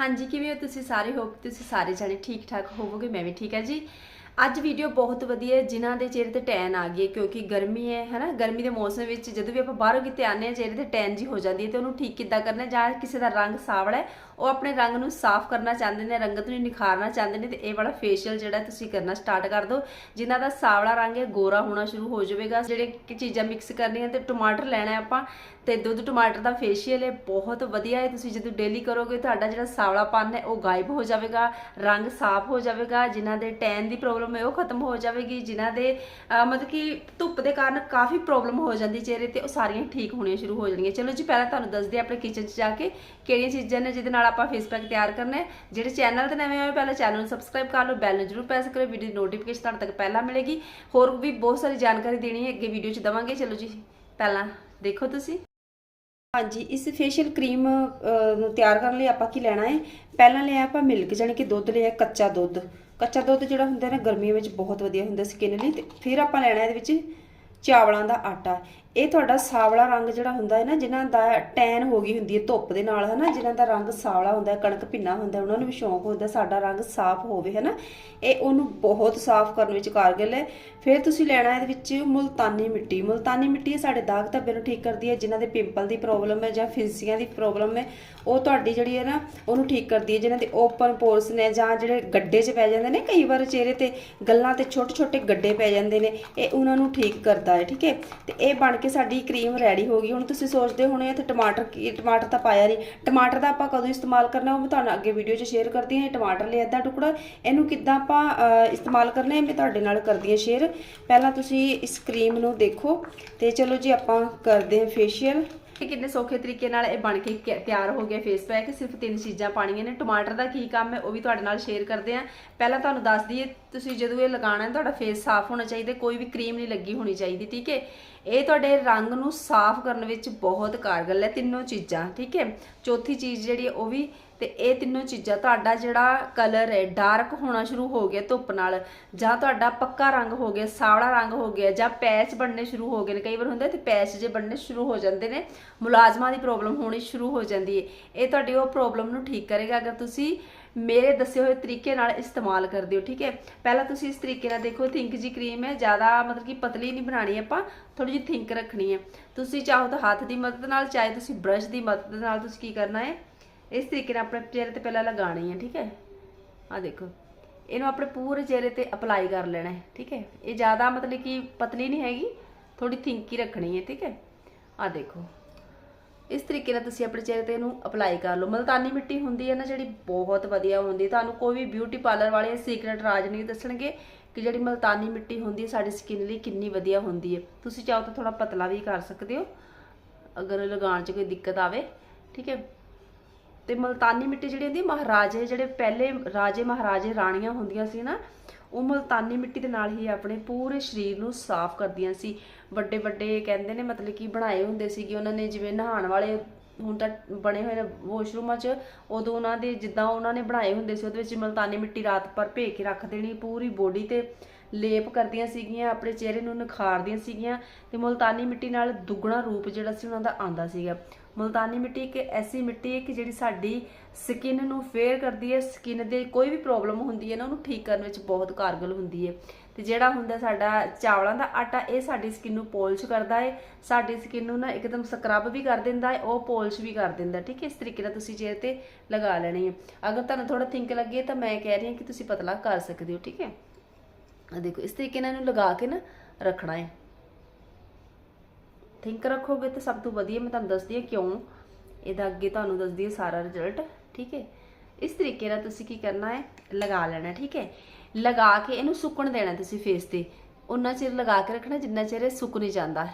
ਹਾਂਜੀ, ਕਿਵੇਂ ਹੋ ਤੁਸੀਂ ਸਾਰੇ? ਹੋਪ ਤੁਸੀਂ ਸਾਰੇ ਜਾਣੇ ਠੀਕ ਠਾਕ ਹੋਵੋਗੇ, ਮੈਂ ਵੀ ਠੀਕ ਹੈ ਜੀ। ਅੱਜ ਵੀਡੀਓ ਬਹੁਤ ਵਧੀਆ ਹੈ, ਜਿਨ੍ਹਾਂ ਦੇ ਚਿਹਰੇ ਤੇ ਟੈਨ ਆ ਗਈ ਹੈ, ਕਿਉਂਕਿ ਗਰਮੀ ਹੈ, ਹੈਨਾ? ਗਰਮੀ ਦੇ ਮੌਸਮ ਵਿੱਚ ਜਦੋਂ ਵੀ ਆਪਾਂ ਬਾਹਰੋਂ ਕਿਤੇ ਆਨੇ ਆ ਚਿਹਰੇ ਤੇ ਟੈਨ ਜੀ ਹੋ ਜਾਂਦੀ ਹੈ ਤੇ ਉਹਨੂੰ ਠੀਕ ਕਿੱਦਾਂ ਕਰਨਾ ਜਾਂ ਕਿਸੇ ਦਾ ਰੰਗ ਸਾਵਲਾ ਹੈ ਉਹ ਆਪਣੇ ਰੰਗ ਨੂੰ ਸਾਫ਼ ਕਰਨਾ ਚਾਹੁੰਦੇ ਨੇ, ਰੰਗਤ ਨੂੰ ਨਿਖਾਰਨਾ ਚਾਹੁੰਦੇ ਨੇ ਤੇ ਇਹ ਵਾਲਾ ਫੇਸ਼ੀਅਲ ਜਿਹੜਾ ਤੁਸੀਂ ਕਰਨਾ ਸਟਾਰਟ ਕਰ ਦਿਓ। ਜਿਨ੍ਹਾਂ ਦਾ ਸਾਵਲਾ ਰੰਗ ਹੈ, ਗੋਰਾ ਹੋਣਾ ਸ਼ੁਰੂ ਹੋ ਜਾਵੇਗਾ। ਜਿਹੜੇ ਕਿ ਚੀਜ਼ਾਂ ਮਿਕਸ ਕਰਨੀਆਂ ਤੇ ਟਮਾਟਰ ਲੈਣਾ ਆਪਾਂ, ਤੇ ਦੁੱਧ ਟਮਾਟਰ ਦਾ ਫੇਸ਼ੀਅਲ ਹੈ, ਬਹੁਤ ਵਧੀਆ ਹੈ। ਤੁਸੀਂ ਜਦੋਂ ਡੇਲੀ ਕਰੋਗੇ, ਤੁਹਾਡਾ ਜਿਹੜਾ ਸਾਵਲਾਪਨ ਹੈ, ਉਹ ਗਾਇਬ ਹੋ ਜਾਵੇਗਾ, ਰੰਗ ਸਾਫ਼ ਹੋ ਜਾਵੇਗਾ। ਜਿਨ੍ਹਾਂ ਦੇ ਟੈਨ ਦੀ ਪ੍ਰੋਬਲਮ ਹੈ, ਉਹ ਖਤਮ ਹੋ ਜਾਵੇਗੀ। ਜਿਨ੍ਹਾਂ ਦੇ ਮਤਲਬ ਕਿ ਧੁੱਪ ਦੇ ਕਾਰਨ ਕਾਫੀ ਪ੍ਰੋਬਲਮ ਹੋ ਜਾਂਦੀ ਚਿਹਰੇ ਤੇ, ਉਹ ਸਾਰੀਆਂ ਠੀਕ ਹੋਣੀਆਂ ਸ਼ੁਰੂ ਹੋ ਜਾਣਗੀਆਂ। ਚਲੋ ਜੀ, ਪਹਿਲਾਂ ਤੁਹਾਨੂੰ ਦੱਸਦੇ ਹਾਂ ਆਪਣੇ ਕਿਚਨ 'ਚ ਜਾ ਕੇ ਕਿਹੜੀਆਂ ਚੀਜ਼ਾਂ ਨੇ ਜਿਹਦੇ ਨਾਲ ਆਪਾਂ ਫੇਸ ਪੈਕ ਤਿਆਰ ਕਰਨਾ ਹੈ। ਜਿਹੜੇ ਚੈਨਲ ਤੇ ਨਵੇਂ ਹੋਏ, ਪਹਿਲਾਂ ਚੈਨਲ ਨੂੰ ਸਬਸਕ੍ਰਾਈਬ ਕਰ ਲਓ ਬੈਲ ਨੂੰ ਜਰੂਰ ਪ੍ਰੈਸ ਕਰੋ ਵੀਡੀਓ ਦੀ ਨੋਟੀਫਿਕੇਸ਼ਨ ਤੁਹਾਡੇ ਤੱਕ ਪਹਿਲਾਂ ਮਿਲੇਗੀ। ਹੋਰ ਵੀ ਬਹੁਤ ਸਾਰੀ ਜਾਣਕਾਰੀ ਦੇਣੀ ਹੈ, ਅੱਗੇ ਵੀਡੀਓ 'ਚ ਦਵਾਂਗੇ। ਚਲੋ ਜੀ, ਪਹਿਲਾਂ ਦੇਖੋ ਤੁਸੀਂ। ਹਾਂਜੀ, ਇਸ ਫੇਸ਼ੀਅਲ ਕਰੀਮ ਨੂੰ ਤਿਆਰ ਕਰਨ ਲਈ ਆਪਾਂ ਕੀ ਲੈਣਾ ਹੈ? ਪਹਿਲਾਂ ਲਿਆ ਆਪਾਂ ਮਿਲਕ ਜਾਨੀ ਕਿ ਦੁੱਧ ਲਿਆ ਕੱਚਾ ਦੁੱਧ। ਕੱਚਾ ਦੁੱਧ ਜਿਹੜਾ ਹੁੰਦਾ ਨਾ, ਗਰਮੀਆਂ ਵਿੱਚ ਬਹੁਤ ਵਧੀਆ ਹੁੰਦਾ ਸਕਿਨ ਲਈ, ਤੇ ਫਿਰ ਆਪਾਂ ਲੈਣਾ ਇਹਦੇ ਵਿੱਚ ਚਾਵਲਾਂ ਦਾ ਆਟਾ। ਇਹ ਤੁਹਾਡਾ ਸਾਵਲਾ ਰੰਗ ਜਿਹੜਾ ਹੁੰਦਾ ਹੈ ਨਾ, ਜਿਨ੍ਹਾਂ ਦਾ ਟੈਨ ਹੋ ਗਈ ਹੁੰਦੀ ਹੈ ਧੁੱਪ ਦੇ ਨਾਲ, ਹਨਾ, ਜਿਨ੍ਹਾਂ ਦਾ ਰੰਗ ਸਾਵਲਾ ਹੁੰਦਾ ਹੈ, ਕਣਕ ਭਿੰਨਾ ਹੁੰਦਾ ਉਹਨਾਂ ਨੂੰ ਵੀ ਸ਼ੌਂਕ ਹੁੰਦਾ ਸਾਡਾ ਰੰਗ ਸਾਫ਼ ਹੋਵੇ, ਹਨਾ। ਇਹ ਉਹਨੂੰ ਬਹੁਤ ਸਾਫ਼ ਕਰਨ ਵਿੱਚ ਕਾਰਗਿਲ ਹੈ। ਫਿਰ ਤੁਸੀਂ ਲੈਣਾ ਇਹਦੇ ਵਿੱਚ ਮੁਲਤਾਨੀ ਮਿੱਟੀ। ਮੁਲਤਾਨੀ ਮਿੱਟੀ ਇਹ ਸਾਡੇ ਦਾਗ ਧੱਬੇ ਨੂੰ ਠੀਕ ਕਰਦੀ ਹੈ, ਜਿਨ੍ਹਾਂ ਦੇ ਪਿੰਪਲ ਦੀ ਪ੍ਰੋਬਲਮ ਹੈ ਜਾਂ ਫਿੰਸੀਆਂ ਦੀ ਪ੍ਰੋਬਲਮ ਹੈ, ਉਹ ਤੁਹਾਡੀ ਜਿਹੜੀ ਹੈ ਨਾ, ਉਹਨੂੰ ਠੀਕ ਕਰਦੀ ਹੈ। ਜਿਨ੍ਹਾਂ ਦੇ ਓਪਨ ਪੋਰਸ ਨੇ ਜਾਂ ਜਿਹੜੇ ਗੱਡੇ 'ਚ ਪੈ ਜਾਂਦੇ ਨੇ, ਕਈ ਵਾਰ ਚਿਹਰੇ ਤੇ ਗੱਲਾਂ ਤੇ ਛੋਟੇ ਛੋਟੇ ਗੱਡੇ ਪੈ ਜਾਂਦੇ ਨੇ, ਇਹ ਉਹਨਾਂ ਨੂੰ ਠੀਕ ਕਰਦਾ ਹੈ, ਠੀਕ ਹੈ? ਤੇ ਇਹ ਬਣ ਕੇ ਸਾਡੀ ਕਰੀਮ ਰੈਡੀ ਹੋ ਗਈ। ਹੁਣ ਤੁਸੀਂ ਸੋਚਦੇ ਹੋਣੇ ਇੱਥੇ ਟਮਾਟਰ ਕੀ, ਟਮਾਟਰ ਤਾਂ ਪਾਇਆ ਨਹੀਂ। ਟਮਾਟਰ ਦਾ ਆਪਾਂ ਕਦੋਂ ਇਸਤੇਮਾਲ ਕਰਨਾ, ਉਹ ਮੈਂ ਤੁਹਾਨੂੰ ਅੱਗੇ ਵੀਡੀਓ 'ਚ ਸ਼ੇਅਰ ਕਰਦੀ ਹਾਂ। ਇਹ ਟਮਾਟਰ ਲਈ ਅੱਧਾ ਟੁਕੜਾ। ਇਹਨੂੰ ਕਿੱਦਾਂ ਆਪਾਂ ਇਸਤੇਮਾਲ ਕਰਨਾ ਹੈ ਮੈਂ ਤੁਹਾਡੇ ਨਾਲ ਕਰਦੀ ਹਾਂ ਸ਼ੇਅਰ ਪਹਿਲਾਂ ਤੁਸੀਂ ਇਸ ਕਰੀਮ ਨੂੰ ਦੇਖੋ। ਤੇ ਚਲੋ ਜੀ ਆਪਾਂ ਕਰਦੇ ਹਾਂ ਫੇਸ਼ੀਅਲ ਕਿ ਕਿੰਨੇ ਸੌਖੇ ਤਰੀਕੇ ਨਾਲ ਇਹ ਬਣ ਕੇ ਕਿ- ਤਿਆਰ ਹੋ ਗਿਆ ਫੇਸ ਪੈਕ ਸਿਰਫ ਤਿੰਨ ਚੀਜ਼ਾਂ ਪਾਣੀਆਂ ਨੇ। ਟਮਾਟਰ ਦਾ ਕੀ ਕੰਮ ਹੈ, ਉਹ ਵੀ ਤੁਹਾਡੇ ਨਾਲ ਸ਼ੇਅਰ ਕਰਦੇ ਆ ਪਹਿਲਾਂ ਤੁਹਾਨੂੰ ਦੱਸ ਦਈਏ, ਤੁਸੀਂ ਜਦੋਂ ਇਹ ਲਗਾਉਣਾ ਹੈ, ਤੁਹਾਡਾ ਫੇਸ ਸਾਫ਼ ਹੋਣਾ ਚਾਹੀਦਾ, ਕੋਈ ਵੀ ਕਰੀਮ ਨਹੀਂ ਲੱਗੀ ਹੋਣੀ ਚਾਹੀਦੀ, ਠੀਕ ਹੈ? ਇਹ ਤੁਹਾਡੇ ਰੰਗ ਨੂੰ ਸਾਫ਼ ਕਰਨ ਵਿੱਚ ਬਹੁਤ ਕਾਰਗਰ ਹੈ, ਤਿੰਨੋਂ ਚੀਜ਼ਾਂ, ਠੀਕ ਹੈ? ਚੌਥੀ ਚੀਜ਼ ਜਿਹੜੀ ਹੈ, ਉਹ ਵੀ ਤੇ ਇਹ ਤਿੰਨੋਂ ਚੀਜ਼ਾਂ ਤੁਹਾਡਾ ਜਿਹੜਾ ਕਲਰ ਹੈ ਡਾਰਕ ਹੋਣਾ ਸ਼ੁਰੂ ਹੋ ਗਿਆ ਧੁੱਪ ਨਾਲ, ਜਾਂ ਤੁਹਾਡਾ ਪੱਕਾ ਰੰਗ ਹੋ ਗਿਆ, ਸਾਵਲਾ ਰੰਗ ਹੋ ਗਿਆ, ਜਾਂ ਪੈਚ ਬਣਨੇ ਸ਼ੁਰੂ ਹੋ ਗਏ ਨੇ। ਕਈ ਵਾਰ ਹੁੰਦਾ ਤੇ ਪੈਚ ਜੇ ਬਣਨੇ ਸ਼ੁਰੂ ਹੋ ਜਾਂਦੇ ਨੇ, ਮੁਲਾਜ਼ਮਾਂ ਦੀ ਪ੍ਰੋਬਲਮ ਹੋਣੀ ਸ਼ੁਰੂ ਹੋ ਜਾਂਦੀ ਹੈ ਇਹ ਤੁਹਾਡੀ ਉਹ ਪ੍ਰੋਬਲਮ ਨੂੰ ਠੀਕ ਕਰੇਗਾ। ਅਗਰ ਤੁਸੀਂ ਮੇਰੇ ਦੱਸੇ ਹੋਏ ਤਰੀਕੇ ਨਾਲ ਇਸਤੇਮਾਲ ਕਰਦੇ ਹੋ, ਠੀਕ ਹੈ? ਪਹਿਲਾਂ ਤੁਸੀਂ ਇਸ ਤਰੀਕੇ ਨਾਲ ਦੇਖੋ ਥਿੰਕ ਜੀ ਕਰੀਮ ਹੈ, ਜ਼ਿਆਦਾ ਮਤਲਬ ਕਿ ਪਤਲੀ ਨਹੀਂ ਬਣਾਣੀ ਆਪਾਂ ਥੋੜੀ ਜਿਹੀ ਥਿੰਕ ਰੱਖਣੀ ਹੈ। ਤੁਸੀਂ ਚਾਹੋ ਤਾਂ ਹੱਥ ਦੀ ਮਦਦ ਨਾਲ, ਚਾਹੇ ਤੁਸੀਂ ਬ੍ਰਸ਼ ਦੀ ਮਦਦ ਨਾਲ ਤੁਸੀਂ ਕੀ ਕਰਨਾ ਹੈ ਇਸ ਤਰੀਕੇ ਨਾਲ ਆਪਣੇ ਚਿਹਰੇ ਤੇ ਪਹਿਲਾਂ ਲਗਾਣੀ ਹੈ, ਠੀਕ ਹੈ? ਆ ਦੇਖੋ। ਇਹਨੂੰ ਆਪਣੇ ਪੂਰੇ ਚਿਹਰੇ ਤੇ ਅਪਲਾਈ ਕਰ ਲੈਣਾ ਹੈ, ਠੀਕ ਹੈ? ਇਹ ਜ਼ਿਆਦਾ ਮਤਲਬ ਕਿ ਪਤਲੀ ਨਹੀਂ ਹੈਗੀ ਥੋੜੀ ਥਿੰਕੀ ਰੱਖਣੀ ਹੈ, ਠੀਕ ਹੈ? ਆ ਦੇਖੋ। ਇਸ ਤਰੀਕੇ ਨਾਲ ਤੁਸੀਂ ਆਪਣੇ ਚਿਹਰੇ ਤੇ ਇਹਨੂੰ ਅਪਲਾਈ ਕਰ ਲਓ। ਮਲਤਾਨੀ ਮਿੱਟੀ ਹੁੰਦੀ ਹੈ ਨਾ, ਜਿਹੜੀ ਬਹੁਤ ਵਧੀਆ ਹੁੰਦੀ ਤੁਹਾਨੂੰ ਕੋਈ ਵੀ ਬਿਊਟੀ ਪਾਰਲਰ ਵਾਲੇ ਸੀਕ੍ਰੇਟ ਰਾਜ ਨਹੀਂ ਦੱਸਣਗੇ ਕਿ ਜਿਹੜੀ ਮਲਤਾਨੀ ਮਿੱਟੀ ਹੁੰਦੀ ਹੈ, ਸਾਡੀ ਸਕਿਨ ਲਈ ਕਿੰਨੀ ਵਧੀਆ ਹੁੰਦੀ ਹੈ। ਤੁਸੀਂ ਚਾਹੋ ਤਾਂ ਥੋੜਾ ਪਤਲਾ ਵੀ ਕਰ ਸਕਦੇ ਹੋ। ਅਗਰ ਲਗਾਉਣ 'ਚ ਕੋਈ ਦਿੱਕਤ ਆਵੇ, ਠੀਕ ਹੈ? ਤੇ ਮਲਤਾਨੀ ਮਿੱਟੀ ਜਿਹੜੀ ਹੁੰਦੀ, ਮਹਾਰਾਜੇ ਜਿਹੜੇ ਪਹਿਲੇ ਰਾਜੇ ਮਹਾਰਾਜੇ ਰਾਣੀਆਂ ਹੁੰਦੀਆਂ ਸੀ ਨਾ, ਉਹ ਮਲਤਾਨੀ ਮਿੱਟੀ ਦੇ ਨਾਲ ਹੀ ਆਪਣੇ ਪੂਰੇ ਸਰੀਰ ਨੂੰ ਸਾਫ਼ ਕਰਦੀਆਂ ਸੀ। ਵੱਡੇ ਵੱਡੇ ਕਹਿੰਦੇ ਨੇ ਮਤਲਬ ਕਿ ਬਣਾਏ ਹੁੰਦੇ ਸੀਗੇ, ਉਹਨਾਂ ਨੇ ਜਿਵੇਂ ਨਹਾਉਣ ਵਾਲੇ ਹੁਣ ਤਾਂ ਬਣੇ ਹੋਏ ਨੇ ਵਾਸ਼ਰੂਮਾਂ 'ਚ, ਉਦੋਂ ਉਹਨਾਂ ਦੇ ਜਿੱਦਾਂ ਉਹਨਾਂ ਨੇ ਬਣਾਏ ਹੁੰਦੇ ਸੀ, ਉਹਦੇ ਵਿੱਚ ਮਲਤਾਨੀ ਮਿੱਟੀ ਰਾਤ ਭਰ ਭੇ ਕੇ ਰੱਖ ਦੇਣੀ, ਪੂਰੀ ਬੋਡੀ ਤੇ ਲੇਪ ਕਰਦੀਆਂ ਸੀਗੀਆਂ, ਆਪਣੇ ਚਿਹਰੇ ਨੂੰ ਨਿਖਾਰਦੀਆਂ ਸੀਗੀਆਂ ਤੇ ਮੁਲਤਾਨੀ ਮਿੱਟੀ ਨਾਲ ਦੁੱਗਣਾ ਰੂਪ ਜਿਹੜਾ ਸੀ ਉਹਨਾਂ ਦਾ ਆਂਦਾ ਸੀਗਾ। ਮੁਲਤਾਨੀ ਮਿੱਟੀ ਇੱਕ ਐਸੀ ਮਿੱਟੀ ਹੈ ਕਿ ਜਿਹੜੀ ਸਾਡੀ ਸਕਿਨ ਨੂੰ ਫੇਅਰ ਕਰਦੀ ਹੈ, ਸਕਿਨ ਦੇ ਕੋਈ ਵੀ ਪ੍ਰੋਬਲਮ ਹੁੰਦੀ ਹੈ ਨਾ, ਉਹਨੂੰ ਠੀਕ ਕਰਨ ਵਿੱਚ ਬਹੁਤ ਕਾਰਗਲ ਹੁੰਦੀ ਹੈ। ਤੇ ਜਿਹੜਾ ਹੁੰਦਾ ਸਾਡਾ ਚਾਵਲਾਂ ਦਾ ਆਟਾ, ਇਹ ਸਾਡੀ ਸਕਿਨ ਨੂੰ ਪੋਲਿਸ਼ ਕਰਦਾ ਹੈ। ਸਾਡੀ ਸਕਿਨ ਨੂੰ ਨਾ ਇੱਕਦਮ ਸਕਰਬ ਵੀ ਕਰ ਦਿੰਦਾ ਹੈ, ਉਹ ਪੋਲਿਸ਼ ਵੀ ਕਰ ਦਿੰਦਾ ਠੀਕ ਹੈ? ਇਸ ਤਰੀਕੇ ਨਾਲ ਤੁਸੀਂ ਚਿਹਰੇ ਤੇ ਲਗਾ ਲੈਣੀ ਹੈ। ਅਗਰ ਤੁਹਾਨੂੰ ਥੋੜਾ ਥਿੰਕ ਲੱਗੇ ਤਾਂ ਮੈਂ ਕਹਿ ਰਹੀ ਹਾਂ ਕਿ ਤੁਸੀਂ ਪਤਲਾ ਕਰ ਸਕਦੇ ਹੋ, ਠੀਕ ਹੈ? ਆ ਦੇਖੋ, ਇਸ ਤਰੀਕੇ ਨਾਲ ਇਹਨੂੰ ਲਗਾ ਕੇ ਨਾ ਰੱਖਣਾ ਹੈ। ਥਿੰਕ ਰੱਖੋਗੇ ਤਾਂ ਸਭ ਤੋਂ ਵਧੀਆ ਮੈਂ ਤੁਹਾਨੂੰ ਦੱਸਦੀ ਹਾਂ ਕਿਉਂ। ਇਹਦਾ ਅੱਗੇ ਤੁਹਾਨੂੰ ਦੱਸਦੀ ਹਾਂ ਸਾਰਾ ਰਿਜ਼ਲਟ ਠੀਕ ਹੈ। ਇਸ ਤਰੀਕੇ ਨਾਲ ਤੁਸੀਂ ਕੀ ਕਰਨਾ ਹੈ, ਲਗਾ ਲੈਣਾ, ਠੀਕ ਹੈ। ਲਗਾ ਕੇ ਇਹਨੂੰ ਸੁੱਕਣ ਦੇਣਾ ਤੁਸੀਂ ਫੇਸ ਤੇ। ਉਹਨਾਂ ਚਿਰ ਲਗਾ ਕੇ ਰੱਖਣਾ ਜਿੰਨਾ ਚਿਰ ਇਹ ਸੁੱਕ ਨਹੀਂ ਜਾਂਦਾ।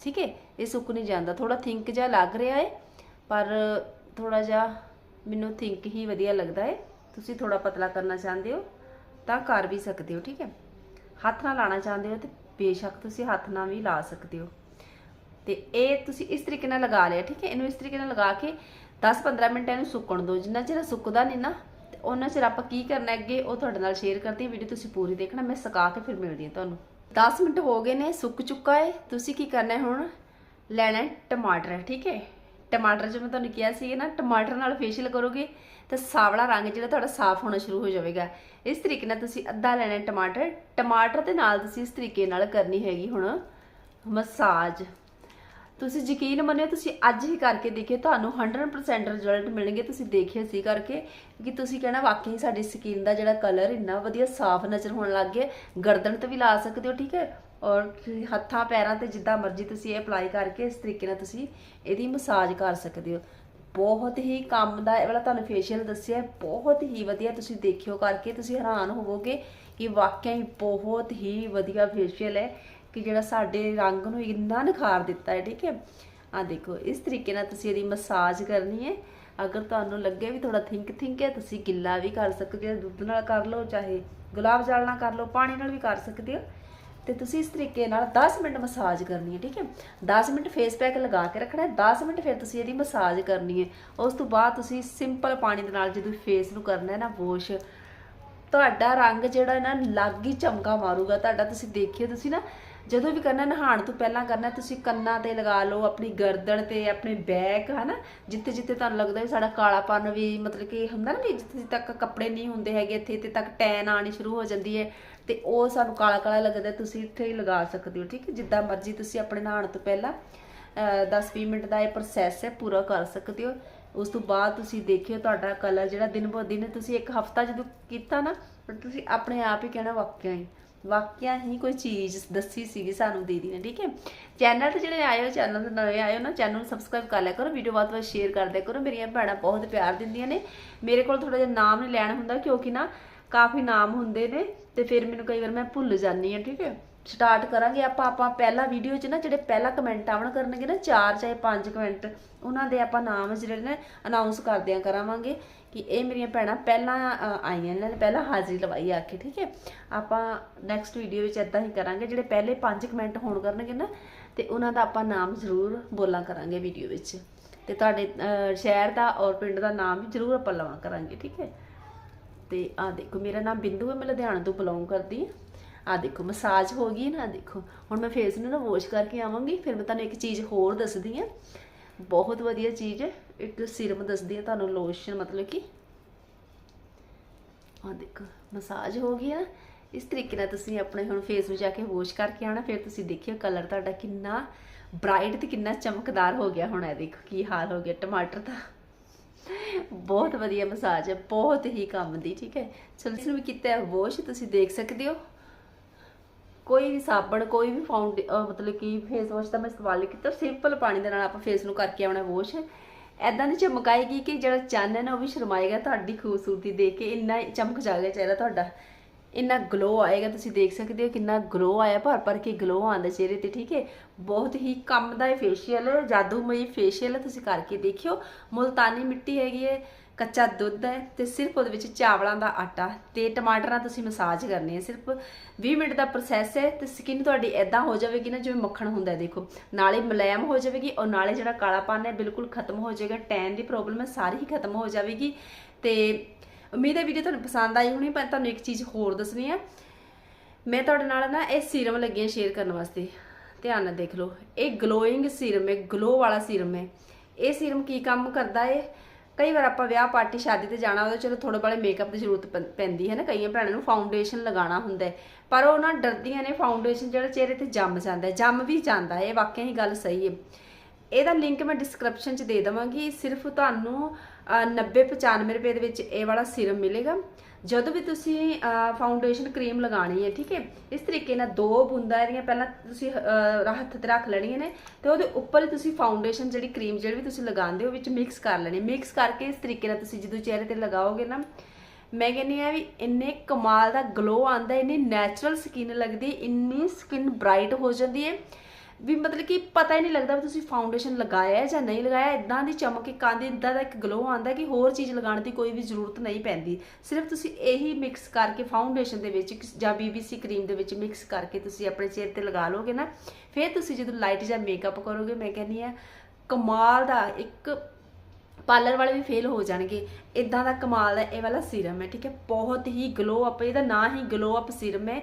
ਠੀਕ ਹੈ, ਇਹ ਸੁੱਕ ਨਹੀਂ ਜਾਂਦਾ। ਥੋੜਾ ਥਿੰਕ ਜਿਹਾ ਲੱਗ ਰਿਹਾ ਹੈ, ਪਰ ਥੋੜਾ ਜਿਹਾ ਮੈਨੂੰ ਥਿੰਕ ਹੀ ਵਧੀਆ ਲੱਗਦਾ ਹੈ। ਤੁਸੀਂ ਥੋੜਾ ਪਤਲਾ ਕਰਨਾ ਚਾਹੁੰਦੇ ਹੋ, ਤਾਂ ਕਰ ਵੀ ਸਕਦੇ ਹੋ, ਠੀਕ ਹੈ। ਹੱਥ ਨਾਲ ਲਾਣਾ ਚਾਹੁੰਦੇ ਹੋ ਤੇ ਬੇਸ਼ੱਕ ਤੁਸੀਂ ਹੱਥ ਨਾਲ ਵੀ ਲਾ ਸਕਦੇ ਹੋ। ਤੇ ਇਹ ਤੁਸੀਂ ਇਸ ਤਰੀਕੇ ਨਾਲ ਲਗਾ ਲਿਆ, ਠੀਕ ਹੈ? ਇਹਨੂੰ ਇਸ ਤਰੀਕੇ ਨਾਲ ਲਗਾ ਕੇ 10-15 ਮਿੰਟ ਇਹਨੂੰ ਸੁੱਕਣ ਦਿਓ। ਜਿੰਨਾ ਚਿਰ ਸੁੱਕਦਾ ਨਹੀਂ ਨਾ, ਤੇ ਉਹਨਾਂ ਚਿਰ ਆਪਾਂ ਕੀ ਕਰਨਾ ਅੱਗੇ? ਉਹ ਤੁਹਾਡੇ ਨਾਲ ਸ਼ੇਅਰ ਕਰਦੀ ਵੀਡੀਓ ਤੁਸੀਂ ਪੂਰੀ ਦੇਖਣਾ, ਮੈਂ ਸੁਕਾ ਕੇ ਫਿਰ ਮਿਲਦੀ ਹਾਂ ਤੁਹਾਨੂੰ। 10 ਮਿੰਟ ਹੋ ਗਏ ਨੇ, ਸੁੱਕ ਚੁੱਕਾ ਹੈ। ਤੁਸੀਂ ਕੀ ਕਰਨਾ ਹੈ ਹੁਣ? ਲੈਣਾ ਟਮਾਟਰ ਠੀਕ ਹੈ? ਟਮਾਟਰ ਜਿਵੇਂ ਤੁਹਾਨੂੰ ਕਿਹਾ ਸੀ ਨਾ ਟਮਾਟਰ ਨਾਲ ਫੇਸ਼ੀਅਲ ਕਰੋਗੇ, ਤਾਂ ਸਾਵਲਾ ਰੰਗ ਜਿਹੜਾ ਤੁਹਾਡਾ ਸਾਫ਼ ਹੋਣਾ ਸ਼ੁਰੂ ਹੋ ਜਾਵੇਗਾ। ਇਸ ਤਰੀਕੇ ਨਾਲ ਤੁਸੀਂ ਅੱਧਾ ਲੈਣਾ ਟਮਾਟਰ। ਟਮਾਟਰ ਦੇ ਨਾਲ ਤੁਸੀਂ ਇਸ ਤਰੀਕੇ ਨਾਲ ਕਰਨੀ ਹੈਗੀ ਹੁਣ ਮਸਾਜ। ਤੁਸੀਂ ਯਕੀਨ ਮੰਨਿਓ, ਤੁਸੀਂ ਅੱਜ ਹੀ ਕਰਕੇ ਦੇਖਿਓ, ਤੁਹਾਨੂੰ 100% ਰਿਜ਼ਲਟ ਮਿਲਣਗੇ, ਤੁਸੀਂ ਦੇਖਿਓ ਸੀ ਕਰਕੇ ਕਿ ਤੁਸੀਂ ਕਹਿਣਾ ਵਾਕਈ ਸਾਡੀ ਸਕਿਨ ਦਾ ਜਿਹੜਾ ਕਲਰ ਇੰਨਾ ਵਧੀਆ ਸਾਫ਼ ਨਜ਼ਰ ਹੋਣ ਲੱਗ ਗਿਆ, ਗਰਦਨ ਤੇ ਵੀ ਲਾ ਸਕਦੇ ਹੋ, ਠੀਕ ਹੈ? ਔਰ ਹੱਥਾਂ, ਪੈਰਾਂ ਤੇ ਜਿੱਦਾਂ ਮਰਜ਼ੀ ਤੁਸੀਂ ਇਹ ਅਪਲਾਈ ਕਰਕੇ ਇਸ ਤਰੀਕੇ ਨਾਲ ਤੁਸੀਂ ਇਹਦੀ ਮਸਾਜ ਕਰ ਸਕਦੇ ਹੋ। ਬਹੁਤ ਹੀ ਕੰਮ ਦਾ ਇਹ ਵਾਲਾ ਤੁਹਾਨੂੰ ਫੇਸ਼ੀਅਲ ਦੱਸਿਆ, ਬਹੁਤ ਹੀ ਵਧੀਆ ਤੁਸੀਂ ਦੇਖਿਓ ਕਰਕੇ ਤੁਸੀਂ ਹੈਰਾਨ ਹੋਵੋਗੇ ਕਿ ਵਾਕਿਆ ਹੀ ਬਹੁਤ ਹੀ ਵਧੀਆ ਫੇਸ਼ੀਅਲ ਹੈ। ਕਿ ਜਿਹੜਾ ਸਾਡੇ ਰੰਗ ਨੂੰ ਇੰਨਾ ਨਿਖਾਰ ਦਿੱਤਾ ਹੈ, ਠੀਕ ਹੈ। ਆ ਦੇਖੋ, ਇਸ ਤਰੀਕੇ ਨਾਲ ਤੁਸੀਂ ਇਹਦੀ ਮਸਾਜ ਕਰਨੀ ਹੈ। ਅਗਰ ਤੁਹਾਨੂੰ ਲੱਗੇ ਵੀ ਥੋੜਾ ਥਿੰਕ ਥਿੰਕ ਹੈ, ਤੁਸੀਂ ਗਿੱਲਾ ਵੀ ਕਰ ਸਕਦੇ ਹੋ, ਦੁੱਧ ਨਾਲ ਕਰ ਲਓ, ਚਾਹੇ ਗੁਲਾਬ ਜਲ ਨਾਲ ਕਰ ਲਓ, ਪਾਣੀ ਨਾਲ ਵੀ ਕਰ ਸਕਦੇ ਹੋ। ਤੇ ਤੁਸੀਂ ਇਸ ਤਰੀਕੇ ਨਾਲ 10 ਮਿੰਟ ਮਸਾਜ ਕਰਨੀ ਹੈ, ਠੀਕ ਹੈ। 10 ਮਿੰਟ ਫੇਸ ਪੈਕ ਲਗਾ ਕੇ ਰੱਖਣਾ ਹੈ 10 ਮਿੰਟ ਫਿਰ ਤੁਸੀਂ ਇਹਦੀ ਮਸਾਜ ਕਰਨੀ ਹੈ। ਉਸ ਤੋਂ ਬਾਅਦ ਤੁਸੀਂ ਸਿੰਪਲ ਪਾਣੀ ਦੇ ਨਾਲ ਜਦੋਂ ਫੇਸ ਨੂੰ ਕਰਨਾ ਹੈ ਨਾ ਵਾਸ਼ ਤੁਹਾਡਾ ਰੰਗ ਜਿਹੜਾ ਨਾ ਲੱਗ ਹੀ ਚਮਕਾ ਮਾਰੂਗਾ। ਤੁਹਾਡਾ ਤੁਸੀਂ ਦੇਖਿਓ, ਤੁਸੀਂ ਨਾ ਜਦੋਂ ਵੀ ਕਰਨਾ, ਨਹਾਉਣ ਤੋਂ ਪਹਿਲਾਂ ਕਰਨਾ, ਤੁਸੀਂ ਕੰਨਾਂ ਤੇ ਲਗਾ ਲਓ, ਆਪਣੀ ਗਰਦਨ ਤੇ, ਆਪਣੇ ਬੈਕ ਹਨਾ? ਜਿੱਥੇ ਜਿੱਥੇ ਤੁਹਾਨੂੰ ਲੱਗਦਾ ਵੀ ਸਾਡਾ ਕਾਲਾਪਨ ਵੀ ਮਤਲਬ ਕਿ ਹੁੰਦਾ ਨਾ ਵੀ ਜਿੱਥੇ ਤੱਕ ਕੱਪੜੇ ਨਹੀਂ ਹੁੰਦੇ ਹੈਗੇ, ਇੱਥੇ ਇੱਥੇ ਤੱਕ ਟੈਨ ਆਣੀ ਸ਼ੁਰੂ ਹੋ ਜਾਂਦੀ ਹੈ ਤੇ ਉਹ ਸਾਨੂੰ ਕਾਲਾ ਕਾਲਾ ਲੱਗਦਾ, ਤੁਸੀਂ ਇੱਥੇ ਹੀ ਲਗਾ ਸਕਦੇ ਹੋ, ਠੀਕ ਹੈ? ਜਿੱਦਾਂ ਮਰਜ਼ੀ ਤੁਸੀਂ ਆਪਣੇ ਨਹਾਉਣ ਤੋਂ ਪਹਿਲਾਂ 10-20 ਮਿੰਟ ਦਾ ਇਹ ਪ੍ਰੋਸੈਸ ਹੈ, ਪੂਰਾ ਕਰ ਸਕਦੇ ਹੋ। ਉਸ ਤੋਂ ਬਾਅਦ ਤੁਸੀਂ ਦੇਖਿਓ ਤੁਹਾਡਾ ਕਲਰ ਜਿਹੜਾ ਦਿਨ ਬ ਦਿਨ ਤੁਸੀਂ ਇੱਕ ਹਫਤਾ ਜਦੋਂ ਕੀਤਾ ਨਾ ਤੁਸੀਂ ਆਪਣੇ ਆਪ ਹੀ ਕਹਿਣਾ ਵਾਕਿਆ ਹੀ। ਵਾਕਿਆ ਹੀ ਕੋਈ ਚੀਜ਼ ਦੱਸੀ ਸੀਗੀ ਸਾਨੂੰ ਦੀਦੀ ਨੇ, ਠੀਕ ਹੈ? ਚੈਨਲ ਤੇ ਜਿਹੜੇ ਆਏ ਹੋ ਚੈਨਲ ਤੇ ਨਵੇਂ ਆਏ ਹੋ ਨਾ ਚੈਨਲ ਨੂੰ ਸਬਸਕ੍ਰਾਈਬ ਕਰ ਲਿਆ ਕਰੋ ਵੀਡੀਓ ਵੱਧ ਤੋਂ ਵੱਧ ਸ਼ੇਅਰ ਕਰ ਦਿਆ ਕਰੋ। ਮੇਰੀਆਂ ਭੈਣਾਂ ਬਹੁਤ ਪਿਆਰ ਦਿੰਦੀਆਂ ਨੇ। ਮੇਰੇ ਕੋਲ ਥੋੜਾ ਜਿਹਾ ਨਾਮ ਨਹੀਂ ਲੈਣਾ ਹੁੰਦਾ, ਕਿਉਂਕਿ ਨਾ ਕਾਫੀ ਨਾਮ ਹੁੰਦੇ ਨੇ ਤੇ ਫਿਰ ਮੈਨੂੰ ਕਈ ਵਾਰ ਮੈਂ ਭੁੱਲ ਜਾਂਦੀ ਹਾਂ, ਠੀਕ ਹੈ? ਸਟਾਰਟ ਕਰਾਂਗੇ ਆਪਾਂ ਆਪਾਂ ਪਹਿਲਾ ਵੀਡੀਓ 'ਚ ਨਾ, ਜਿਹੜੇ ਪਹਿਲਾ ਕਮੈਂਟ ਆਵਣ ਕਰਨਗੇ ਨਾ, ਚਾਰ ਚਾਹੇ ਪੰਜ ਕਮੈਂਟ ਉਹਨਾਂ ਦੇ ਆਪਾਂ ਨਾਮ ਜਿਹੜੇ ਨੇ ਅਨਾਉਂਸ ਕਰਦਿਆਂ ਕਰਾਵਾਂਗੇ। ਕਿ ਇਹ ਮੇਰੀਆਂ ਭੈਣਾਂ ਪਹਿਲਾਂ ਆਈਆਂ ਇਹਨਾਂ ਨੇ ਪਹਿਲਾਂ ਹਾਜ਼ਰੀ ਲਵਾਈ ਆ ਕੇ, ਠੀਕ ਹੈ? ਆਪਾਂ ਨੈਕਸਟ ਵੀਡੀਓ ਵਿੱਚ ਇਦਾਂ ਹੀ ਕਰਾਂਗੇ, ਜਿਹੜੇ ਪਹਿਲੇ ਪੰਜ ਕਮੈਂਟ ਹੋਣ ਕਰਨਗੇ ਨਾ, ਤੇ ਉਹਨਾਂ ਦਾ ਆਪਾਂ ਨਾਮ ਜ਼ਰੂਰ ਬੋਲਾਂ ਕਰਾਂਗੇ ਵੀਡੀਓ ਵਿੱਚ। ਤੇ ਤੁਹਾਡੇ ਸ਼ਹਿਰ ਦਾ ਔਰ ਪਿੰਡ ਦਾ ਨਾਮ ਵੀ ਜ਼ਰੂਰ ਆਪਾਂ ਲਵਾਂ ਕਰਾਂਗੇ, ਠੀਕ ਹੈ? ਤੇ ਆ ਦੇਖੋ, ਮੇਰਾ ਨਾਮ ਬਿੰਦੂ ਹੈ, ਮੈਂ ਲੁਧਿਆਣਾ ਤੋਂ ਬਿਲੋਂਗ ਕਰਦੀ ਹਾਂ। ਆ ਦੇਖੋ, ਮਸਾਜ ਹੋ ਗਈ ਨਾ ਦੇਖੋ। ਹੁਣ ਮੈਂ ਫੇਸ ਨੂੰ ਨਾ ਵਾਸ਼ ਕਰਕੇ ਆਵਾਂਗੀ, ਫਿਰ ਮੈਂ ਤੁਹਾਨੂੰ ਇੱਕ ਚੀਜ਼ ਹੋਰ ਦੱਸਦੀ ਹਾਂ। ਬਹੁਤ ਵਧੀਆ ਚੀਜ਼ ਹੈ। ਇੱਕ ਸਿਰਮ ਦੱਸਦੀ ਹਾਂ ਤੁਹਾਨੂੰ ਲੋਸ਼ਨ ਮਤਲਬ ਕਿ ਆ ਦੇਖੋ ਮਸਾਜ ਹੋ ਗਈ ਨਾ। ਇਸ ਤਰੀਕੇ ਨਾਲ ਤੁਸੀਂ ਆਪਣੇ ਹੁਣ ਫੇਸ ਵਿੱਚ ਜਾ ਕੇ ਵਾਸ਼ ਕਰਕੇ ਆਉਣਾ, ਫਿਰ ਤੁਸੀਂ ਦੇਖਿਓ ਕਲਰ ਤੁਹਾਡਾ ਕਿੰਨਾ ਬ੍ਰਾਈਟ ਤੇ ਕਿੰਨਾ ਚਮਕਦਾਰ ਹੋ ਗਿਆ ਹੁਣ ਇਹ ਦੇਖੋ ਕੀ ਹਾਲ ਹੋ ਗਿਆ ਟਮਾਟਰ ਦਾ। ਬਹੁਤ ਵਧੀਆ ਮਸਾਜ ਹੈ, ਬਹੁਤ ਹੀ ਕੰਮ ਦੀ, ਠੀਕ ਹੈ। ਚਲੋ, ਇਸ ਨੂੰ ਵੀ ਕੀਤਾ ਹੈ ਵਾਸ਼ ਤੁਸੀਂ ਦੇਖ ਸਕਦੇ ਹੋ। ਕੋਈ ਵੀ ਸਾਬਣ, ਕੋਈ ਵੀ ਫਾਊਂਡ ਮਤਲਬ ਕਿ ਫੇਸ ਵਾਸ਼ ਦਾ ਮੈਂ ਇਸਤੇਮਾਲ ਨਹੀਂ ਕੀਤਾ ਸਿੰਪਲ ਪਾਣੀ ਦੇ ਨਾਲ ਆਪਾਂ ਫੇਸ ਨੂੰ ਕਰਕੇ ਆਉਣਾ ਵਾਸ਼ ਐਦਾਂ ਦੀ ਚਮਕਾਏਗੀ ਕਿ ਜਿਹੜਾ ਚੰਨ ਹੈ ਨਾ, ਉਹ ਵੀ ਸ਼ਰਮਾਏਗਾ ਤੁਹਾਡੀ ਖੂਬਸੂਰਤੀ ਦੇਖ ਕੇ, ਇੰਨਾ ਚਮਕ ਜਾਏਗਾ ਚਿਹਰਾ ਤੁਹਾਡਾ। ਇੰਨਾ ਗਲੋ ਆਏਗਾ, ਤੁਸੀਂ ਦੇਖ ਸਕਦੇ ਹੋ ਕਿੰਨਾ ਗਲੋ ਆਇਆ ਭਰ ਭਰ ਕੇ ਗਲੋ ਆਉਂਦਾ ਚਿਹਰੇ ਤੇ, ਠੀਕ ਹੈ? ਬਹੁਤ ਹੀ ਕੰਮ ਦਾ ਇਹ ਫੇਸ਼ੀਅਲ ਜਾਦੂਮਈ ਫੇਸ਼ੀਅਲ ਤੁਸੀਂ ਕਰਕੇ ਦੇਖਿਓ। ਮੁਲਤਾਨੀ ਮਿੱਟੀ ਹੈਗੀ ਹੈ ਕੱਚਾ ਦੁੱਧ ਹੈ ਤੇ ਸਿਰਫ ਉਹਦੇ ਵਿੱਚ ਚਾਵਲਾਂ ਦਾ ਆਟਾ ਤੇ ਟਮਾਟਰਾਂ ਤੁਸੀਂ ਮਸਾਜ ਕਰਨੀ ਹੈ ਸਿਰਫ 20 ਮਿੰਟ ਦਾ ਪ੍ਰੋਸੈਸ ਹੈ ਤੇ ਸਕਿਨ ਤੁਹਾਡੀ ਐਦਾਂ ਹੋ ਜਾਵੇਗੀ ਨਾ ਜਿਵੇਂ ਮੱਖਣ ਹੁੰਦਾ ਹੈ, ਦੇਖੋ। ਨਾਲੇ ਮੁਲਾਇਮ ਹੋ ਜਾਵੇਗੀ ਔਰ ਨਾਲੇ ਜਿਹੜਾ ਕਾਲਾਪਨ ਹੈ, ਬਿਲਕੁਲ ਖਤਮ ਹੋ ਜਾਏਗਾ। ਟੈਨ ਦੀ ਪ੍ਰੋਬਲਮ ਹੈ, ਸਾਰੀ ਹੀ ਖਤਮ ਹੋ ਜਾਵੇਗੀ। ਤੇ ਉਮੀਦ ਹੈ ਵੀਡੀਓ ਤੁਹਾਨੂੰ ਪਸੰਦ ਆਈ ਹੋਣੀ, ਪਰ ਤੁਹਾਨੂੰ ਇੱਕ ਚੀਜ਼ ਹੋਰ ਦੱਸਣੀ ਹੈ ਮੈਂ ਤੁਹਾਡੇ ਨਾਲ ਨਾ ਇਹ ਸੀਰਮ ਲੱਗੀਆਂ ਸ਼ੇਅਰ ਕਰਨ ਵਾਸਤੇ। ਧਿਆਨ ਨਾਲ ਦੇਖ ਲਓ। ਇਹ ਗਲੋਇੰਗ ਸੀਰਮ ਹੈ ਗਲੋ ਵਾਲਾ ਸੀਰਮ ਹੈ। ਇਹ ਸੀਰਮ ਕੀ ਕੰਮ ਕਰਦਾ ਹੈ? ਕਈ ਵਾਰ ਆਪਾਂ ਵਿਆਹ ਪਾਰਟੀ, ਸ਼ਾਦੀ ਤੇ ਜਾਣਾ ਉਹਦੇ ਚਲੋ ਥੋੜੇ ਬਾਲੇ ਮੇਕਅਪ ਦੀ ਜ਼ਰੂਰਤ ਪੈਂਦੀ ਹੈ ਨਾ, ਕਈਆਂ ਭੈਣਾਂ ਨੂੰ ਫਾਊਂਡੇਸ਼ਨ ਲਗਾਉਣਾ ਹੁੰਦਾ ਹੈ। ਪਰ ਉਹ ਨਾ ਡਰਦੀਆਂ ਨੇ ਫਾਊਂਡੇਸ਼ਨ ਜਿਹੜਾ ਚਿਹਰੇ ਤੇ ਜੰਮ ਜਾਂਦਾ ਹੈ, ਜੰਮ ਵੀ ਜਾਂਦਾ ਹੈ, ਇਹ ਵਾਕਿਆ ਹੀ ਗੱਲ ਸਹੀ ਹੈ। ਇਹਦਾ ਲਿੰਕ ਮੈਂ ਡਿਸਕ੍ਰਿਪਸ਼ਨ 'ਚ ਦੇ ਦਵਾਂਗੀ, ਸਿਰਫ ਤੁਹਾਨੂੰ 90 95 ਰੁਪਏ ਦੇ ਵਿੱਚ ਇਹ ਵਾਲਾ ਸੀਰਮ ਮਿਲੇਗਾ। ਜਦੋਂ ਵੀ ਤੁਸੀਂ ਫਾਊਂਡੇਸ਼ਨ ਕਰੀਮ ਲਗਾਣੀ ਹੈ, ਠੀਕ ਹੈ, ਇਸ ਤਰੀਕੇ ਨਾਲ ਦੋ ਬੂੰਦਾਂ ਇਹਦੀਆਂ ਪਹਿਲਾਂ ਤੁਸੀਂ ਹੱਥ ਤੇ ਰੱਖ ਲੈਣੀਆਂ ਨੇ ਤੇ ਉਹਦੇ ਉੱਪਰ ਤੁਸੀਂ ਫਾਊਂਡੇਸ਼ਨ ਜਿਹੜੀ ਕਰੀਮ ਜਿਹੜੀ ਵੀ ਤੁਸੀਂ ਲਗਾਉਂਦੇ ਹੋ ਵਿੱਚ ਮਿਕਸ ਕਰ ਲੈਣੀ ਮਿਕਸ ਕਰਕੇ ਇਸ ਤਰੀਕੇ ਨਾਲ ਤੁਸੀਂ ਜਦੋਂ ਚਿਹਰੇ ਤੇ ਲਗਾਓਗੇ ਨਾ, ਮੈਂ ਕਹਿੰਨੀ ਆ ਵੀ ਇੰਨੇ ਕਮਾਲ ਦਾ ਗਲੋ ਆਂਦਾ ਇੰਨੀ ਨੈਚੁਰਲ ਸਕਿਨ ਲੱਗਦੀ, ਇੰਨੀ ਸਕਿਨ ਬ੍ਰਾਈਟ ਹੋ ਜਾਂਦੀ ਹੈ। ਵੀ ਮਤਲਬ ਕਿ ਪਤਾ ਹੀ ਨਹੀਂ ਲੱਗਦਾ ਵੀ ਤੁਸੀਂ ਫਾਊਂਡੇਸ਼ਨ ਲਗਾਇਆ ਹੈ ਜਾਂ ਨਹੀਂ ਲਗਾਇਆ ਇਦਾਂ ਦੀ ਚਮਕ, ਇੱਕ ਆਂਦੀ ਇਦਾਂ ਦਾ ਇੱਕ ਗਲੋ ਆਂਦਾ ਕਿ ਹੋਰ ਚੀਜ਼ ਲਗਾਉਣ ਦੀ ਕੋਈ ਵੀ ਜ਼ਰੂਰਤ ਨਹੀਂ ਪੈਂਦੀ। ਸਿਰਫ ਤੁਸੀਂ ਇਹੀ ਮਿਕਸ ਕਰਕੇ ਫਾਊਂਡੇਸ਼ਨ ਦੇ ਵਿੱਚ ਕਿਸ- ਜਾਂ BBC ਕਰੀਮ ਦੇ ਵਿੱਚ ਮਿਕਸ ਕਰਕੇ ਤੁਸੀਂ ਆਪਣੇ ਚਿਹਰੇ ਤੇ ਲਗਾ ਲੋਗੇ ਨਾ, ਫਿਰ ਤੁਸੀਂ ਜਦੋਂ ਲਾਈਟ ਜਾਂ ਮੇਕਅਪ ਕਰੋਗੇ, ਮੈਂ ਕਹਿੰਨੀ ਆ ਕਮਾਲ ਦਾ ਇੱਕ ਪਾਰਲਰ ਵਾਲੇ ਵੀ ਫੇਲ ਹੋ ਜਾਣਗੇ। ਇਦਾਂ ਦਾ ਕਮਾਲ ਦਾ ਇਹ ਵਾਲਾ ਸੀਰਮ ਹੈ, ਠੀਕ ਹੈ? ਬਹੁਤ ਹੀ ਗਲੋ ਅਪ ਇਹਦਾ ਨਾਂ ਹੀ ਗਲੋ ਅਪ ਸੀਰਮ ਹੈ।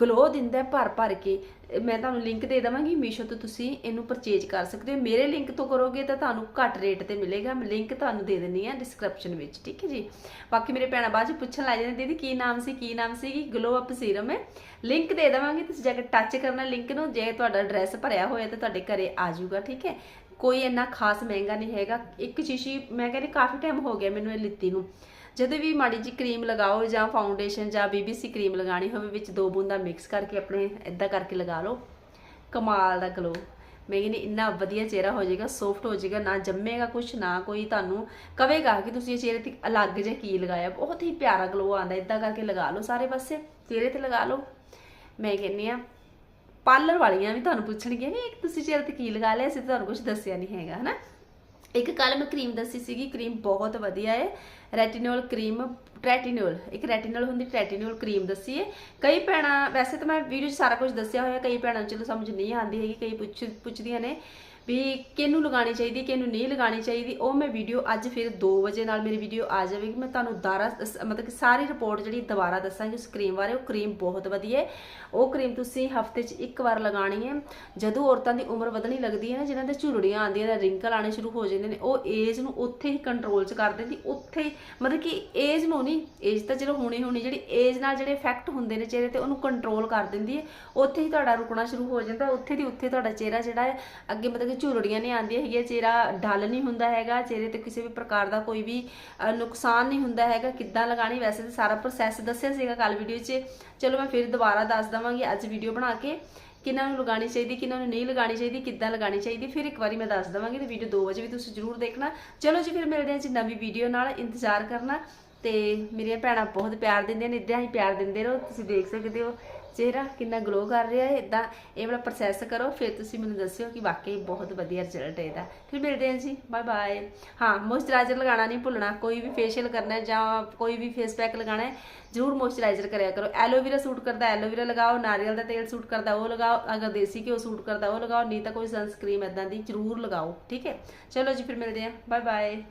ਗਲੋ ਦਿੰਦਾ ਭਰ ਭਰ ਕੇ। ਮੈਂ ਤੁਹਾਨੂੰ ਲਿੰਕ ਦੇ ਦੇਵਾਂਗੀ, ਮੀਸ਼ੋ ਤੋਂ ਤੁਸੀਂ ਇਹਨੂੰ ਪਰਚੇਜ ਕਰ ਸਕਦੇ ਹੋ। ਮੇਰੇ ਲਿੰਕ ਤੋਂ ਕਰੋਗੇ ਤਾਂ ਤੁਹਾਨੂੰ ਘੱਟ ਰੇਟ ਤੇ ਮਿਲੇਗਾ। ਮੈਂ ਲਿੰਕ ਤੁਹਾਨੂੰ ਦੇ ਦਿੰਨੀ ਆ ਡਿਸਕ੍ਰਿਪਸ਼ਨ ਵਿੱਚ, ਠੀਕ ਹੈ ਜੀ? ਬਾਕੀ ਮੇਰੇ ਭੈਣਾਂ, ਬਾਅਦ ਚ ਪੁੱਛਣ ਲੱਗ ਜਾਂਦੇ, ਦੀਦੀ, ਕੀ ਨਾਮ ਸੀ, ਕੀ ਨਾਮ ਸੀਗੀ? ਗਲੋ ਅਪ ਸੀਰਮ ਹੈ? ਲਿੰਕ ਦੇ ਦੇਵਾਂਗੀ, ਤੁਸੀਂ ਜਾ ਕੇ ਟੱਚ ਕਰਨਾ ਲਿੰਕ ਨੂੰ। ਜੇ ਤੁਹਾਡਾ ਐਡਰੈਸ ਭਰਿਆ ਹੋਇਆ ਤਾਂ ਤੁਹਾਡੇ ਘਰੇ ਆ ਜਾਊਗਾ, ਠੀਕ ਹੈ? ਕੋਈ ਇੰਨਾ ਖਾਸ ਮਹਿੰਗਾ ਨਹੀਂ ਹੈਗਾ। ਇੱਕ ਸ਼ੀਸ਼ੀ ਮੈਂ ਕਹਿੰਦੀ ਕਾਫੀ ਟਾਈਮ ਹੋ ਗਿਆ ਮੈਨੂੰ ਇਹ ਲਿੱਤੀ ਨੂੰ। ਜਦੋਂ ਵੀ ਮਾੜੀ ਜੀ ਕਰੀਮ ਲਗਾਓ ਜਾਂ ਫਾਊਂਡੇਸ਼ਨ ਜਾਂ ਬੀਬੀਸੀ ਕਰੀਮ ਲਗਾਣੀ ਹੋਵੇ ਵਿੱਚ ਦੋ ਬੂੰਦਾ ਮਿਕਸ ਕਰਕੇ ਆਪਣੇ ਇਦਾਂ ਕਰਕੇ ਲਗਾ ਲਓ। ਕਮਾਲ ਦਾ ਗਲੋ ਮੈਂ ਕਹਿੰਦੀ ਇੰਨਾ ਵਧੀਆ ਚਿਹਰਾ ਹੋ ਜਾਏਗਾ ਸੌਫਟ ਹੋ ਜਾਏਗਾ, ਨਾ ਜੰਮੇਗਾ ਕੁਛ, ਨਾ ਕੋਈ ਤੁਹਾਨੂੰ ਕਵੇਗਾ ਕਿ ਤੁਸੀਂ ਇਹ ਚਿਹਰੇ ਤੇ ਅਲੱਗ ਜਿਹਾ ਕੀ ਲਗਾਇਆ। ਬਹੁਤ ਹੀ ਪਿਆਰਾ ਗਲੋ ਆਉਂਦਾ ਇਦਾਂ ਕਰਕੇ ਲਗਾ ਲਓ ਸਾਰੇ ਪਾਸੇ, ਚਿਹਰੇ ਤੇ ਲਗਾ ਲਓ। ਮੈਂ ਕਹਿੰਨੀ ਆ ਪਾਰਲਰ ਵਾਲੀਆਂ ਵੀ ਤੁਹਾਨੂੰ ਪੁੱਛਣਗੀਆਂ ਵੀ ਤੁਸੀਂ ਚਿਹਰੇ ਤੇ ਕੀ ਲਗਾ ਲਿਆ ਸੀ, ਤੁਹਾਨੂੰ ਕੁਝ ਦੱਸਿਆ ਨਹੀਂ ਹੈਗਾ, ਹਨਾ? ਇੱਕ ਕੱਲ ਮੈਂ ਕਰੀਮ ਦੱਸੀ ਸੀਗੀ ਕਰੀਮ ਬਹੁਤ ਵਧੀਆ ਹੈ ਰੈਟੀਨੋਲ ਕਰੀਮ ਟ੍ਰੈਟੀਨੋਲ ਇੱਕ ਰੈਟੀਨੋਲ ਹੁੰਦੀ ਟ੍ਰੈਟੀਨੋਲ ਕਰੀਮ ਦੱਸੀ ਹੈ ਕਈ ਭੈਣਾਂ, ਵੈਸੇ ਤਾਂ ਮੈਂ ਵੀਡੀਓ 'ਚ ਸਾਰਾ ਕੁਝ ਦੱਸਿਆ ਹੋਇਆ, ਕਈ ਭੈਣਾਂ ਨੂੰ ਚਲੋ ਸਮਝ ਨਹੀਂ ਆਉਂਦੀ ਹੈਗੀ, ਕਈ ਪੁੱਛ ਪੁੱਛਦੀਆਂ ਨੇ। ਵੀ ਕਿਹਨੂੰ ਲਗਾਣੀ ਚਾਹੀਦੀ, ਕਿਹਨੂੰ ਨਹੀਂ ਲਗਾਣੀ ਚਾਹੀਦੀ, ਉਹ ਮੈਂ ਵੀਡੀਓ ਅੱਜ ਫਿਰ 2 ਵਜੇ ਨਾਲ ਮੇਰੀ ਵੀਡੀਓ ਆ ਜਾਵੇਗੀ। ਮੈਂ ਤੁਹਾਨੂੰ ਦਾਰਾ ਮਤਲਬ ਕਿ ਸਾਰੀ ਰਿਪੋਰਟ ਜਿਹੜੀ ਦੁਬਾਰਾ ਦੱਸਾਂਗੀ, ਉਸ ਕਰੀਮ ਬਾਰੇ, ਉਹ ਕਰੀਮ ਬਹੁਤ ਵਧੀਆ ਹੈ। ਉਹ ਕਰੀਮ ਤੁਸੀਂ ਹਫ਼ਤੇ 'ਚ ਇੱਕ ਵਾਰ ਲਗਾਣੀ ਹੈ। ਜਦੋਂ ਔਰਤਾਂ ਦੀ ਉਮਰ ਵਧਣੀ ਲੱਗਦੀ ਹੈ ਨਾ, ਜਿਨ੍ਹਾਂ ਦੇ ਝੁਰੜੀਆਂ ਆਉਂਦੀਆਂ ਨੇ, ਰਿੰਕਲ ਆਣੇ ਸ਼ੁਰੂ ਹੋ ਜਾਂਦੇ ਨੇ, ਉਹ ਏਜ ਨੂੰ ਉੱਥੇ ਹੀ ਕੰਟਰੋਲ 'ਚ ਕਰ ਦਿੰਦੀ, ਉੱਥੇ ਹੀ, ਮਤਲਬ ਕਿ ਏਜ ਨੂੰ ਨਹੀਂ ਏਜ ਤਾਂ ਚਲੋ ਹੋਣੀ ਹੋਣੀ, ਜਿਹੜੀ ਏਜ ਨਾਲ ਜਿਹੜੇ ਇਫੈਕਟ ਹੁੰਦੇ ਨੇ ਚਿਹਰੇ ਤੇ, ਉਹਨੂੰ ਕੰਟਰੋਲ ਕਰ ਦਿੰਦੀ ਹੈ। ਉੱਥੇ ਹੀ ਤੁਹਾਡਾ ਰੁਕਣਾ ਸ਼ੁਰੂ ਹੋ ਜਾਂਦਾ, ਉੱਥੇ ਦੀ ਉੱਥੇ ਤੁਹਾਡਾ ਚਿਹਰਾ ਜਿਹੜਾ ਹੈ, ਅੱਗੇ ਮਤਲਬ ਕਿ ਝੁਰੜੀਆਂ ਨਹੀਂ ਆਉਂਦੀਆਂ ਹੈਗੀਆਂ, ਚਿਹਰਾ ਡਲ ਨਹੀਂ ਹੁੰਦਾ ਹੈਗਾ, ਚਿਹਰੇ ਤੇ ਕਿਸੇ ਵੀ ਪ੍ਰਕਾਰ ਦਾ ਕੋਈ ਵੀ ਨੁਕਸਾਨ ਨਹੀਂ ਹੁੰਦਾ ਹੈਗਾ, ਕਿੱਦਾਂ ਲਗਾਣੀ ਵੈਸੇ ਤਾਂ ਸਾਰਾ ਪ੍ਰੋਸੈਸ ਦੱਸਿਆ ਸੀਗਾ ਕੱਲ ਵੀਡੀਓ 'ਚ। ਚਲੋ ਮੈਂ ਫਿਰ ਦੁਬਾਰਾ ਦੱਸ ਦਵਾਂਗੀ, ਅੱਜ ਵੀਡੀਓ ਬਣਾ ਕੇ ਕਿਹਨਾਂ ਨੂੰ ਲਗਾਣੀ ਚਾਹੀਦੀ, ਕਿਹਨਾਂ ਨੂੰ ਨਹੀਂ ਲਗਾਣੀ ਚਾਹੀਦੀ, ਕਿੱਦਾਂ ਲਗਾਣੀ ਚਾਹੀਦੀ, ਫਿਰ ਇੱਕ ਵਾਰੀ ਮੈਂ ਦੱਸ ਦਵਾਂਗੀ ਤੇ ਵੀਡੀਓ 2 ਵਜੇ ਵੀ ਤੁਸੀਂ ਜਰੂਰ ਦੇਖਣਾ। ਚਲੋ ਜੀ, ਫਿਰ ਮਿਲਦੇ ਹਾਂ ਜੀ ਨਵੀਂ ਵੀਡੀਓ ਨਾਲ, ਇੰਤਜ਼ਾਰ ਕਰਨਾ ਤੇ ਮੇਰੀਆਂ ਭੈਣਾਂ ਬਹੁਤ ਪਿਆਰ ਦਿੰਦੀਆਂ ਨੇ, ਇਦਾਂ ਹੀ ਪਿਆਰ ਦਿੰਦੇ ਰਹੋ, ਤੁਸੀਂ ਦੇਖ ਸਕਦੇ ਹੋ। ਚਿਹਰਾ ਕਿੰਨਾ ਗਲੋ ਕਰ ਰਿਹਾ ਹੈ ਇਦਾਂ ਇਹ ਵਾਲਾ ਪ੍ਰੋਸੈਸ ਕਰੋ, ਫਿਰ ਤੁਸੀਂ ਮੈਨੂੰ ਦੱਸਿਓ ਕਿ ਵਾਕਈ ਬਹੁਤ ਵਧੀਆ ਰਿਜ਼ਲਟ ਹੈ ਇਹਦਾ। ਫਿਰ ਮਿਲਦੇ ਹਾਂ ਜੀ ਬਾਏ ਬਾਏ ਹਾਂ ਮੋਇਸਚਰਾਈਜ਼ਰ ਲਗਾਉਣਾ ਨਹੀਂ ਭੁੱਲਣਾ, ਕੋਈ ਵੀ ਫੇਸ਼ੀਅਲ ਕਰਨਾ ਜਾਂ ਕੋਈ ਵੀ ਫੇਸ ਪੈਕ ਲਗਾਉਣਾ ਹੈ, ਜ਼ਰੂਰ ਮੋਇਸਚਰਾਈਜ਼ਰ ਕਰਿਆ ਕਰੋ। ਐਲੋਵੇਰਾ ਸੂਟ ਕਰਦਾ ਐਲੋਵੇਰਾ ਲਗਾਓ, ਨਾਰੀਅਲ ਦਾ ਤੇਲ ਸੂਟ ਕਰਦਾ, ਉਹ ਲਗਾਓ, ਅਗਰ ਦੇਸੀ ਘਿਓ ਸੂਟ ਕਰਦਾ, ਉਹ ਲਗਾਓ, ਨਹੀਂ ਤਾਂ ਕੋਈ ਸਨਸਕ੍ਰੀਮ ਇਦਾਂ ਦੀ ਜ਼ਰੂਰ ਲਗਾਓ, ਠੀਕ ਹੈ? ਚਲੋ ਜੀ, ਫਿਰ ਮਿਲਦੇ ਹਾਂ। Bye bye